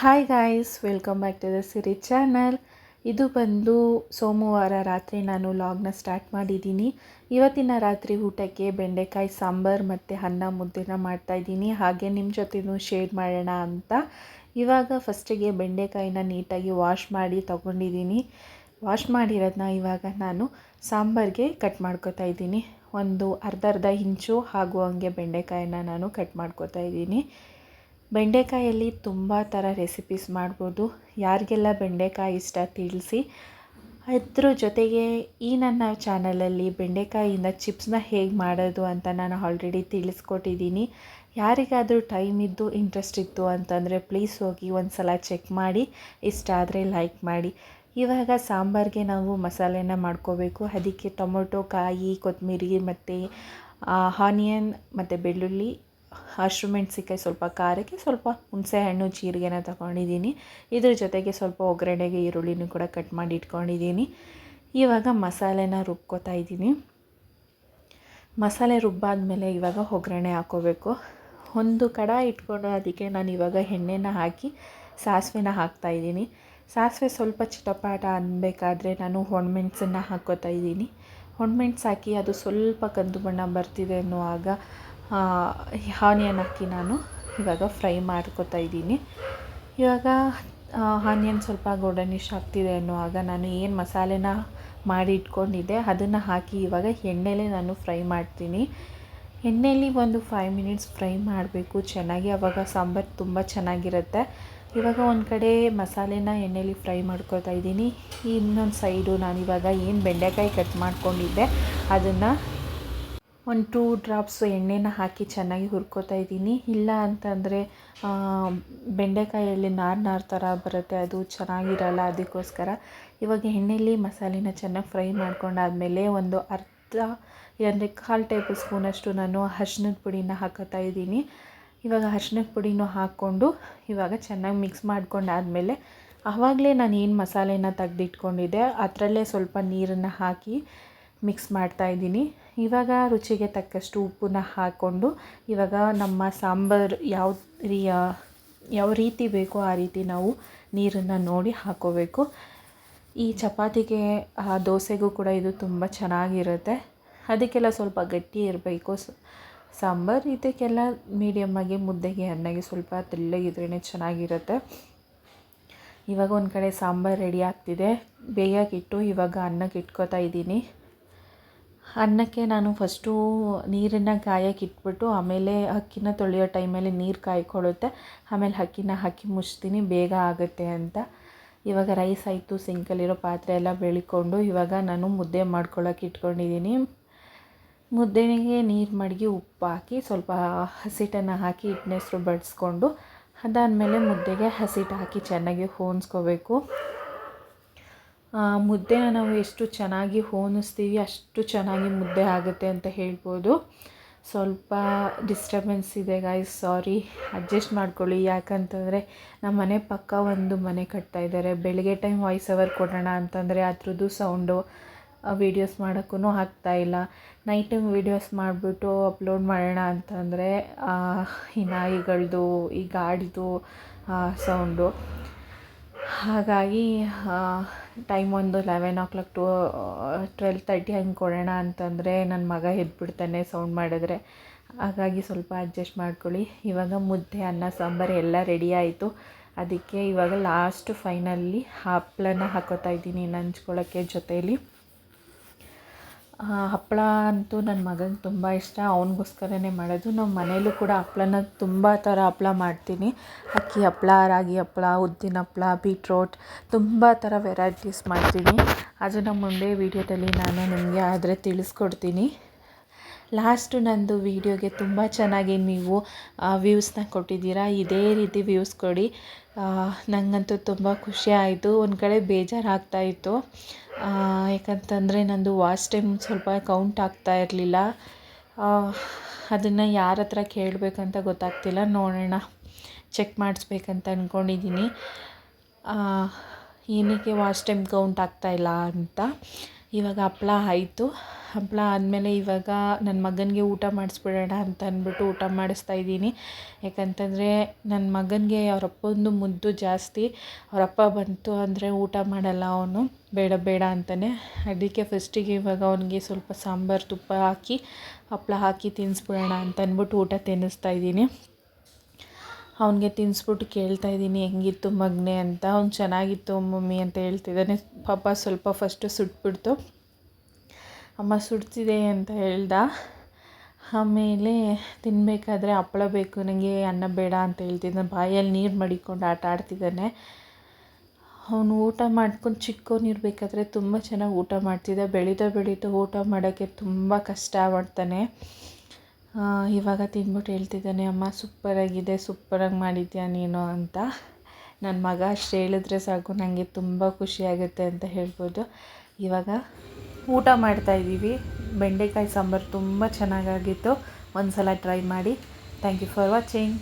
Hi guys welcome back to the Siri channel ಇದು ಬಂದು ಸೋಮವಾರ ರಾತ್ರಿ ನಾನು ಲಾಗ್ನ ಸ್ಟಾರ್ಟ್ ಮಾಡಿದ್ದೀನಿ. ಇವತ್ತಿನ ರಾತ್ರಿ ಊಟಕ್ಕೆ ಬೆಂಡೆಕಾಯಿ ಸಾಂಬಾರು ಮತ್ತು ಅನ್ನ ಮುದ್ದೆನ ಮಾಡ್ತಾಯಿದ್ದೀನಿ ಹಾಗೆ ನಿಮ್ಮ ಜೊತೆನೂ ಶೇರ್ ಮಾಡೋಣ ಅಂತ. ಇವಾಗ ಫಸ್ಟಿಗೆ ಬೆಂಡೆಕಾಯಿನ ನೀಟಾಗಿ ವಾಶ್ ಮಾಡಿ ತೊಗೊಂಡಿದ್ದೀನಿ. ವಾಶ್ ಮಾಡಿರೋದನ್ನ ಇವಾಗ ನಾನು ಸಾಂಬಾರಿಗೆ ಕಟ್ ಮಾಡ್ಕೊತಾ ಇದ್ದೀನಿ. ಒಂದು ಅರ್ಧ ಅರ್ಧ ಇಂಚು ಹಾಗೂ ಹಂಗೆ ಬೆಂಡೆಕಾಯಿನ ನಾನು ಕಟ್ ಮಾಡ್ಕೋತಾ ಇದ್ದೀನಿ. ಬೆಂಡೆಕಾಯಲ್ಲಿ ತುಂಬ ಥರ ರೆಸಿಪೀಸ್ ಮಾಡ್ಬೋದು. ಯಾರಿಗೆಲ್ಲ ಬೆಂಡೆಕಾಯಿ ಇಷ್ಟ ತಿಳಿಸಿ. ಅದ್ರ ಜೊತೆಗೆ ಈ ನನ್ನ ಚಾನಲಲ್ಲಿ ಬೆಂಡೆಕಾಯಿಯಿಂದ ಚಿಪ್ಸ್ನ ಹೇಗೆ ಮಾಡೋದು ಅಂತ ನಾನು ಆಲ್ರೆಡಿ ತಿಳಿಸ್ಕೊಟ್ಟಿದ್ದೀನಿ. ಯಾರಿಗಾದರೂ ಟೈಮ್ ಇದ್ದು ಇಂಟ್ರೆಸ್ಟ್ ಇತ್ತು ಅಂತಂದರೆ ಪ್ಲೀಸ್ ಹೋಗಿ ಒಂದು ಸಲ ಚೆಕ್ ಮಾಡಿ. ಇಷ್ಟ ಆದರೆ ಲೈಕ್ ಮಾಡಿ. ಇವಾಗ ಸಾಂಬಾರಿಗೆ ನಾವು ಮಸಾಲೆನ ಮಾಡ್ಕೋಬೇಕು. ಅದಕ್ಕೆ ಟೊಮೊಟೊ, ಕಾಯಿ ಕೊತ್ತಂಬರಿ ಮತ್ತು ಆನಿಯನ್ ಮತ್ತು ಬೆಳ್ಳುಳ್ಳಿ ಹಸಿಮೆಣ್ಸಿಕಾಯಿ ಸ್ವಲ್ಪ ಖಾರಕ್ಕೆ ಸ್ವಲ್ಪ ಹುಣಸೆಹಣ್ಣು ಜೀರಿಗೆನ ತಗೊಂಡಿದ್ದೀನಿ. ಇದ್ರ ಜೊತೆಗೆ ಸ್ವಲ್ಪ ಒಗ್ಗರಣೆಗೆ ಈರುಳ್ಳಿನೂ ಕೂಡ ಕಟ್ ಮಾಡಿ ಇಟ್ಕೊಂಡಿದ್ದೀನಿ. ಇವಾಗ ಮಸಾಲೆನ ರುಬ್ಕೋತಾ ಇದ್ದೀನಿ. ಮಸಾಲೆ ರುಬ್ಬಾದ್ಮೇಲೆ ಇವಾಗ ಒಗ್ಗರಣೆ ಹಾಕೋಬೇಕು. ಒಂದು ಕಡ ಇಟ್ಕೊಂಡು ಅದಕ್ಕೆ ನಾನು ಇವಾಗ ಎಣ್ಣೆನ ಹಾಕಿ ಸಾಸಿವೆನ ಹಾಕ್ತಾಯಿದ್ದೀನಿ ಸಾಸಿವೆ ಸ್ವಲ್ಪ ಚಿಟಪಾಟ ಅನ್ಬೇಕಾದ್ರೆ ನಾನು ಒಣಮೆಣ್ಸನ್ನು ಹಾಕ್ಕೋತಾ ಇದ್ದೀನಿ. ಒಣಮೆಣ್ಸು ಹಾಕಿ ಅದು ಸ್ವಲ್ಪ ಕಂದು ಬಣ್ಣ ಬರ್ತಿದೆ ಅನ್ನುವಾಗ ಆನಿಯನ್ ಹಾಕಿ ನಾನು ಇವಾಗ ಫ್ರೈ ಮಾಡ್ಕೊತಾ ಇದ್ದೀನಿ. ಇವಾಗ ಆನಿಯನ್ ಸ್ವಲ್ಪ ಗೋಲ್ಡನಿಶ್ ಆಗ್ತಿದೆ ಅನ್ನುವಾಗ ನಾನು ಏನು ಮಸಾಲೆನ ಮಾಡಿ ಇಟ್ಕೊಂಡಿದ್ದೆ ಅದನ್ನು ಹಾಕಿ ಇವಾಗ ಎಣ್ಣೆಲೇ ನಾನು ಫ್ರೈ ಮಾಡ್ತೀನಿ. ಎಣ್ಣೆಯಲ್ಲಿ ಒಂದು ಫೈವ್ ಮಿನಿಟ್ಸ್ ಫ್ರೈ ಮಾಡಬೇಕು. ಚೆನ್ನಾಗಿ ಆವಾಗ ಸಾಂಬಾರು ತುಂಬ ಚೆನ್ನಾಗಿರುತ್ತೆ. ಇವಾಗ ಒಂದು ಕಡೆ ಮಸಾಲೆನ ಎಣ್ಣೆಲಿ ಫ್ರೈ ಮಾಡ್ಕೊತಾ ಇದ್ದೀನಿ. ಇನ್ನೊಂದು ಸೈಡು ನಾನಿವಾಗ ಏನು ಬೆಂಡೆಕಾಯಿ ಕಟ್ ಮಾಡ್ಕೊಂಡಿದ್ದೆ, ಅದನ್ನು ಒಂದು ಟೂ ಡ್ರಾಪ್ಸು ಎಣ್ಣೆನ ಹಾಕಿ ಚೆನ್ನಾಗಿ ಹುರ್ಕೋತಾ ಇದ್ದೀನಿ. ಇಲ್ಲ ಅಂತಂದರೆ ಬೆಂಡೆಕಾಯಲ್ಲಿ ನಾರು ನಾರು ಥರ ಬರುತ್ತೆ, ಅದು ಚೆನ್ನಾಗಿರಲ್ಲ ಅದಕ್ಕೋಸ್ಕರ. ಇವಾಗ ಎಣ್ಣೆಲಿ ಮಸಾಲೆನ ಚೆನ್ನಾಗಿ ಫ್ರೈ ಮಾಡ್ಕೊಂಡಾದಮೇಲೆ ಒಂದು ಅರ್ಧ, ಅಂದರೆ ಕಾಲು ಟೇಬಲ್ ಸ್ಪೂನಷ್ಟು ನಾನು ಅರ್ಶಿನದ ಪುಡಿನ ಹಾಕೋತಾ ಇದ್ದೀನಿ. ಇವಾಗ ಅರ್ಶಿನದ ಪುಡಿನೂ ಹಾಕ್ಕೊಂಡು ಇವಾಗ ಚೆನ್ನಾಗಿ ಮಿಕ್ಸ್ ಮಾಡ್ಕೊಂಡಾದಮೇಲೆ, ಆವಾಗಲೇ ನಾನು ಏನು ಮಸಾಲೆನ ತೆಗೆದಿಟ್ಕೊಂಡಿದ್ದೆ, ಅದರಲ್ಲೇ ಸ್ವಲ್ಪ ನೀರನ್ನು ಹಾಕಿ ಮಿಕ್ಸ್ ಮಾಡ್ತಾಯಿದ್ದೀನಿ ಇವಾಗ ರುಚಿಗೆ ತಕ್ಕಷ್ಟು ಉಪ್ಪನ್ನ ಹಾಕ್ಕೊಂಡು ಇವಾಗ ನಮ್ಮ ಸಾಂಬಾರು ಯಾವ ಯಾವ ರೀತಿ ಬೇಕೋ ಆ ರೀತಿ ನಾವು ನೀರನ್ನು ನೋಡಿ ಹಾಕೋಬೇಕು. ಈ ಚಪಾತಿಗೆ ದೋಸೆಗೂ ಕೂಡ ಇದು ತುಂಬ ಚೆನ್ನಾಗಿರುತ್ತೆ. ಅದಕ್ಕೆಲ್ಲ ಸ್ವಲ್ಪ ಗಟ್ಟಿ ಇರಬೇಕು. ಸಾಂಬಾರು ಇದಕ್ಕೆಲ್ಲ ಮೀಡಿಯಮ್ಮಾಗಿ ಮುದ್ದೆಗೆ, ಅನ್ನಗೆ ಸ್ವಲ್ಪ ತೆಳ್ಳಗಿದ್ರೇ ಚೆನ್ನಾಗಿರುತ್ತೆ. ಇವಾಗ ಒಂದು ಕಡೆ ಸಾಂಬಾರು ರೆಡಿ ಆಗ್ತಿದೆ. ಬೇಯಕ್ಕಿಟ್ಟು ಇವಾಗ ಅನ್ನಕ್ಕೆ ಇಟ್ಕೋತಾ ಇದ್ದೀನಿ. ಅನ್ನಕ್ಕೆ ನಾನು ಫಸ್ಟು ನೀರನ್ನು ಕಾಯಕ್ಕೆ ಇಟ್ಬಿಟ್ಟು ಆಮೇಲೆ ಅಕ್ಕಿನ ತೊಳೆಯೋ ಟೈಮಲ್ಲಿ ನೀರು ಕಾಯ್ಕೊಳ್ಳುತ್ತೆ. ಆಮೇಲೆ ಅಕ್ಕಿನ ಹಾಕಿ ಮುಚ್ತೀನಿ, ಬೇಗ ಆಗುತ್ತೆ ಅಂತ. ಇವಾಗ ರೈಸ್ ಆಯಿತು, ಸಿಂಕಲ್ಲಿರೋ ಪಾತ್ರೆ ಎಲ್ಲ ಬೆಳ್ಕೊಂಡು ಇವಾಗ ನಾನು ಮುದ್ದೆ ಮಾಡ್ಕೊಳ್ಳೋಕೆ ಇಟ್ಕೊಂಡಿದ್ದೀನಿ. ಮುದ್ದೆಗೆ ನೀರು ಮಡಗಿ ಉಪ್ಪು ಹಾಕಿ, ಸ್ವಲ್ಪ ಹಸಿಟನ್ನು ಹಾಕಿ ಹಿಟ್ಟನೆಸ್ರು ಬಡಿಸ್ಕೊಂಡು ಅದಾದಮೇಲೆ ಮುದ್ದೆಗೆ ಹಸಿಟ್ಟು ಹಾಕಿ ಚೆನ್ನಾಗಿ ಹೋನ್ಸ್ಕೋಬೇಕು. ಮುದ್ದೆನ ನಾವು ಎಷ್ಟು ಚೆನ್ನಾಗಿ ಹೋನಿಸ್ತೀವಿ ಅಷ್ಟು ಚೆನ್ನಾಗಿ ಮುದ್ದೆ ಆಗುತ್ತೆ ಅಂತ ಹೇಳ್ಬೋದು. ಸ್ವಲ್ಪ ಡಿಸ್ಟರ್ಬೆನ್ಸ್ ಇದೆ ಗಾಯ್ಸ್ ಸಾರಿ ಅಡ್ಜಸ್ಟ್ ಮಾಡ್ಕೊಳ್ಳಿ. ಯಾಕಂತಂದರೆ ನಮ್ಮ ಮನೆ ಪಕ್ಕ ಒಂದು ಮನೆ ಕಟ್ತಾ ಇದ್ದಾರೆ. ಬೆಳಗ್ಗೆ ಟೈಮ್ ವಾಯ್ಸ್ ಅವರ್ ಕೊಡೋಣ ಅಂತಂದರೆ ಅದ್ರದ್ದು ಸೌಂಡು ವೀಡಿಯೋಸ್ ಮಾಡೋಕ್ಕೂ ಆಗ್ತಾಯಿಲ್ಲ ನೈಟ್ ಟೈಮ್ ವೀಡಿಯೋಸ್ ಮಾಡಿಬಿಟ್ಟು ಅಪ್ಲೋಡ್ ಮಾಡೋಣ ಅಂತಂದರೆ ಈ ನಾಯಿಗಳದ್ದು ಈ ಗಾಡಿದು ಸೌಂಡು ಹಾಗಾಗಿ ಟೈಮ್ ಒಂದು eleven o'clock to twelve thirty ಹಂಗೆ ಕೊಡೋಣ ಅಂತಂದರೆ ನನ್ನ ಮಗ ಎದ್ಬಿಡ್ತಾನೆ ಸೌಂಡ್ ಮಾಡಿದ್ರೆ. ಹಾಗಾಗಿ ಸ್ವಲ್ಪ ಅಡ್ಜಸ್ಟ್ ಮಾಡ್ಕೊಳ್ಳಿ. ಇವಾಗ ಮುದ್ದೆ, ಅನ್ನ, ಸಾಂಬಾರು ಎಲ್ಲ ರೆಡಿ ಆಯಿತು. ಅದಕ್ಕೆ ಇವಾಗ ಲಾಸ್ಟ್ ಫೈನಲ್ಲಿ ಹಪ್ಪಳನ ಹಾಕೋತಾ ಇದ್ದೀನಿ ನಂಚ್ಕೊಳ್ಳೋಕ್ಕೆ ಜೊತೆಯಲ್ಲಿ ಹಪ್ಪಳ ಅಂತೂ ನನ್ನ ಮಗನಿಗೆ ತುಂಬ ಇಷ್ಟ. ಅವನಿಗೋಸ್ಕರನೇ ಮಾಡೋದು. ನಮ್ಮ ಮನೆಯಲ್ಲೂ ಕೂಡ ಹಪ್ಪಳನ ತುಂಬ ಥರ ಹಪ್ಪಳ ಮಾಡ್ತೀನಿ. ಅಕ್ಕಿ ಹಪ್ಪಳ, ರಾಗಿ ಹಪ್ಪಳ, ಉದ್ದಿನ ಹಪ್ಪಳ, ಬೀಟ್ರೋಟ್ ತುಂಬ ಥರ ವೆರೈಟೀಸ್ ಮಾಡ್ತೀನಿ. ಅದನ್ನು ಮುಂದೆ ವೀಡಿಯೋದಲ್ಲಿ ನಾನು ನಿಮಗೆ ಆದರೆ ತಿಳಿಸ್ಕೊಡ್ತೀನಿ. ಲಾಸ್ಟು ನಂದು ವೀಡಿಯೋಗೆ ತುಂಬ ಚೆನ್ನಾಗಿ ನೀವು ವ್ಯೂಸ್ನ ಕೊಟ್ಟಿದ್ದೀರಾ, ಇದೇ ರೀತಿ ವ್ಯೂಸ್ ಕೊಡಿ. ನನಗಂತೂ ತುಂಬ ಖುಷಿ ಆಯಿತು. ಒಂದು ಕಡೆ ಬೇಜಾರಾಗ್ತಾಯಿತ್ತು ಯಾಕಂತಂದರೆ ನಂದು ವಾಚ್ ಟೈಮ್ ಸ್ವಲ್ಪ ಕೌಂಟ್ ಆಗ್ತಾ ಇರಲಿಲ್ಲ. ಅದನ್ನು ಯಾರ ಹತ್ರ ಕೇಳಬೇಕಂತ ಗೊತ್ತಾಗ್ತಿಲ್ಲ. ನೋಡೋಣ, ಚೆಕ್ ಮಾಡಿಸ್ಬೇಕಂತ ಅಂದ್ಕೊಂಡಿದ್ದೀನಿ ಏನಕ್ಕೆ ವಾಚ್ ಟೈಮ್ ಕೌಂಟ್ ಆಗ್ತಾಯಿಲ್ಲ ಅಂತ. ಇವಾಗ ಹಪ್ಳ ಆಯಿತು. ಹಪ್ಳ ಆದಮೇಲೆ ಇವಾಗ ನನ್ನ ಮಗನಿಗೆ ಊಟ ಮಾಡಿಸ್ಬಿಡೋಣ ಅಂತ ಅಂದ್ಬಿಟ್ಟು ಊಟ ಮಾಡಿಸ್ತಾ ಇದ್ದೀನಿ. ಯಾಕಂತಂದರೆ ನನ್ನ ಮಗನಿಗೆ ಅವ್ರ ಅಪ್ಪಂದು ಮುದ್ದು ಜಾಸ್ತಿ. ಅವರಪ್ಪ ಬಂತು ಅಂದರೆ ಊಟ ಮಾಡಲ್ಲ ಅವನು. ಬೇಡ ಬೇಡ ಅಂತಾನೆ. ಅದಕ್ಕೆ ಫಸ್ಟಿಗೆ ಇವಾಗ ಅವನಿಗೆ ಸ್ವಲ್ಪ ಸಾಂಬಾರು ತುಪ್ಪ ಹಾಕಿ, ಹಪ್ಳ ಹಾಕಿ ತಿನ್ನಿಸ್ಬಿಡೋಣ ಅಂತ ಅಂದ್ಬಿಟ್ಟು ಊಟ ತಿನ್ನಿಸ್ತಾ ಇದ್ದೀನಿ. ಅವನಿಗೆ ತಿನ್ನಿಸ್ಬಿಟ್ಟು ಕೇಳ್ತಾ ಇದ್ದೀನಿ, ಹೆಂಗಿತ್ತು ಮಗ್ನೆ ಅಂತ. ಅವ್ನು ಚೆನ್ನಾಗಿತ್ತು ಮಮ್ಮಿ ಅಂತ ಹೇಳ್ತಿದ್ದಾನೆ. ಪಾಪ ಸ್ವಲ್ಪ ಫಸ್ಟು ಸುಟ್ಬಿಡ್ತು. ಅಮ್ಮ ಸುಡ್ತಿದೆ ಅಂತ ಹೇಳ್ದ. ಆಮೇಲೆ ತಿನ್ನಬೇಕಾದ್ರೆ ಹಪ್ಪಳ ಬೇಕು ನನಗೆ ಅನ್ನ ಬೇಡ ಅಂತ ಹೇಳ್ತಿದ್ದಾನೆ. ಬಾಯಲ್ಲಿ ನೀರು ಮಡಿಕೊಂಡು ಆಟ ಆಡ್ತಿದ್ದಾನೆ. ಅವನು ಊಟ ಮಾಡ್ಕೊಂಡು ಚಿಕ್ಕವನಿರ್ಬೇಕಾದ್ರೆ ತುಂಬ ಚೆನ್ನಾಗಿ ಊಟ ಮಾಡ್ತಿದ್ದ. ಬೆಳೀತಾ ಬೆಳೀತಾ ಊಟ ಮಾಡೋಕ್ಕೆ ತುಂಬ ಕಷ್ಟ ಮಾಡ್ತಾನೆ. ಇವಾಗ ತಿಂದ್ಬಿಟ್ಟು ಹೇಳ್ತಿದ್ದಾನೆ, ಅಮ್ಮ, ಸೂಪರಾಗಿದೆ, ಸೂಪರಾಗಿ ಮಾಡಿದ್ಯಾ ನೀನು? ಅಂತ. ನನ್ನ ಮಗ ಅಷ್ಟು ಹೇಳಿದ್ರೆ ಸಾಕು ನನಗೆ ತುಂಬ ಖುಷಿಯಾಗುತ್ತೆ ಅಂತ ಹೇಳ್ಬೋದು. ಇವಾಗ ಊಟ ಮಾಡ್ತಾಯಿದ್ದೀವಿ ಬೆಂಡೆಕಾಯಿ ಸಾಂಬಾರು ತುಂಬ ಚೆನ್ನಾಗಾಗಿತ್ತು. ಒಂದು ಸಲ ಟ್ರೈ ಮಾಡಿ. Thank you for watching